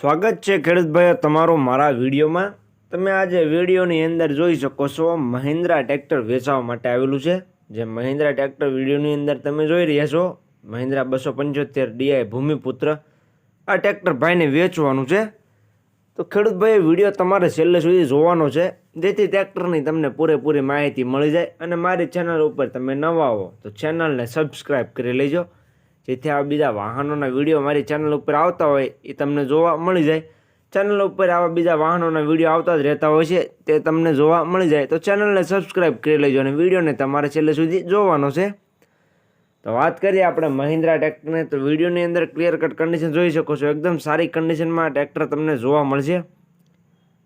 સ્વાગત છે ખેડૂતભાઈઓ તમારું મારા વિડીયોમાં. તમે આજે વિડીયોની અંદર જોઈ શકો છો મહિન્દ્રા ટ્રેક્ટર વેચવા માટે આવેલું છે. જે મહિન્દ્રા ટ્રેક્ટર વિડીયોની અંદર તમે જોઈ રહ્યા છો. મહિન્દ્રા બસો પંચોતેર ડીઆઈ ભૂમિપુત્ર. આ ટ્રેક્ટર ભાઈને વેચવાનું છે. તો ખેડૂતભાઈ વીડિયો તમારે છેલ્લે સુધી જોવાનો છે. જેથી ટ્રેક્ટરની તમને પૂરેપૂરી માહિતી મળી જાય અને મારી ચેનલ ઉપર તમે નવા હો તો ચેનલને સબસ્ક્રાઈબ કરી લેજો. જેથી આવા બીજા વાહનોના વીડિયો મારી ચેનલ ઉપર આવતા હોય, એ તમને જોવા મળી જાય. ચેનલ ઉપર આવા બીજા વાહનોના વીડિયો આવતા જ રહેતા હોય છે, તે તમને જોવા મળી જાય. તો ચેનલને સબસ્ક્રાઈબ કરી લેજો અને વિડીયોને તમારે છેલ્લે સુધી જોવાનો છે. તો વાત કરીએ આપણે મહિન્દ્રા ટ્રેક્ટરને. તો વિડીયોની અંદર ક્લિયર કટ કન્ડિશન જોઈ શકો છો. એકદમ સારી કન્ડિશનમાં ટ્રેક્ટર તમને જોવા મળશે.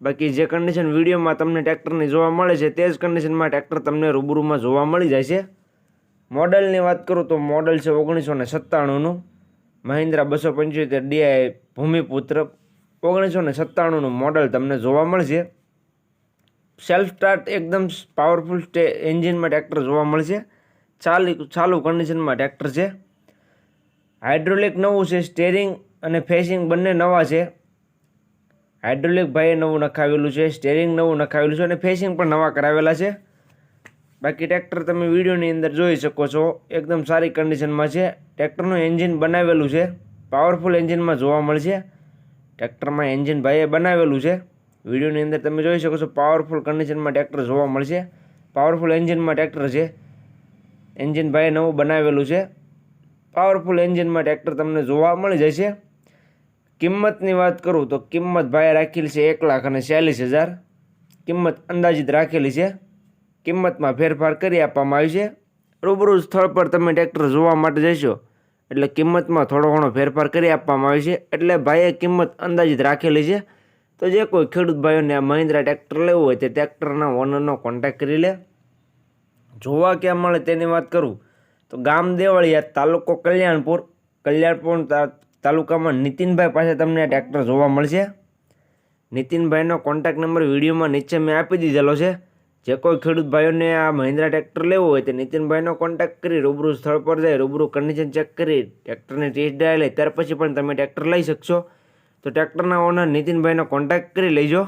બાકી જે કન્ડિશન વિડીયોમાં તમને ટ્રેક્ટરની જોવા મળે છે, તે જ કન્ડિશનમાં ટ્રેક્ટર તમને રૂબરૂમાં જોવા મળી જાય છે. મોડલની વાત કરું તો મોડલ છે ઓગણીસો ને સત્તાણુંનું. મહિન્દ્રા બસો પંચોતેર ડીઆઈ ભૂમિપુત્ર. ઓગણીસો ને સત્તાણુંનું મોડલ તમને જોવા મળશે. સેલ્ફ સ્ટાર્ટ એકદમ પાવરફુલ સ્ટે એન્જિનમાં ટ્રેક્ટર જોવા મળશે. ચાલુ ચાલુ કન્ડિશનમાં ટ્રેક્ટર છે. હાઇડ્રોલિક નવું છે સ્ટેરિંગ અને ફેસિંગ બંને નવા છે. હાઇડ્રોલિક ભાઈએ નવું નખાવેલું છે સ્ટેરિંગ નવું નખાવેલું છે અને ફેસિંગ પણ નવા કરાવેલા છે. બાકી ટ્રેક્ટર તમે વિડીયોની અંદર જોઈ શકો છો. એકદમ સારી કન્ડિશનમાં છે. ટ્રેક્ટરનું એન્જિન બનાવેલું છે. પાવરફુલ એન્જિનમાં જોવા મળશે. ટ્રેક્ટરમાં એન્જિન ભાઈએ બનાવેલું છે. વિડીયોની અંદર તમે જોઈ શકો છો પાવરફુલ કન્ડિશનમાં ટ્રેક્ટર જોવા મળશે. પાવરફુલ એન્જિનમાં ટ્રેક્ટર છે. એન્જિન ભાઈએ નવું બનાવેલું છે. પાવરફુલ એન્જિનમાં ટ્રેક્ટર તમને જોવા મળી જશે. કિંમતની વાત કરું તો કિંમત ભાઈએ રાખેલી છે એક લાખ અને ચાલીસ હજાર. કિંમત અંદાજિત રાખેલી છે. કિંમતમાં ફેરફાર કરી આપવામાં આવી છે. રૂબરૂ સ્થળ પર તમે ટ્રેક્ટર જોવા માટે જશો, એટલે કિંમતમાં થોડો ઘણો ફેરફાર કરી આપવામાં આવે છે. એટલે ભાઈએ કિંમત અંદાજિત રાખેલી છે. તો જે કોઈ ખેડૂત ભાઈઓને આ મહિન્દ્રા ટ્રેક્ટર લેવું હોય તે ટ્રેક્ટરના ઓનરનો કોન્ટેક્ટ કરી લે. જોવા ક્યાં મળે તેની વાત કરું, તો ગામ દેવળિયા તાલુકો કલ્યાણપુર કલ્યાણપુર તાલુકામાં નીતિનભાઈ પાસે તમને આ ટ્રેક્ટર જોવા મળશે. નીતિનભાઈનો કોન્ટેક્ટ નંબર વિડીયોમાં નીચે મેં આપી દીધેલો છે. જે કોઈ ખેડૂત ભાઈઓને આ મહિન્દ્રા ટ્રેક્ટર લેવું હોય તે નીતિનભાઈનો કોન્ટેક્ટ કરી રૂબરૂ સ્થળ પર જાય, રૂબરૂ કન્ડિશન ચેક કરી, ટ્રેક્ટરની ટેસ્ટ ડ્રાઈવ લે, ત્યાર પછી પણ તમે ટ્રેક્ટર લઈ શકશો. તો ટ્રેક્ટરના ઓનર નીતિનભાઈનો કોન્ટેક્ટ કરી લેજો.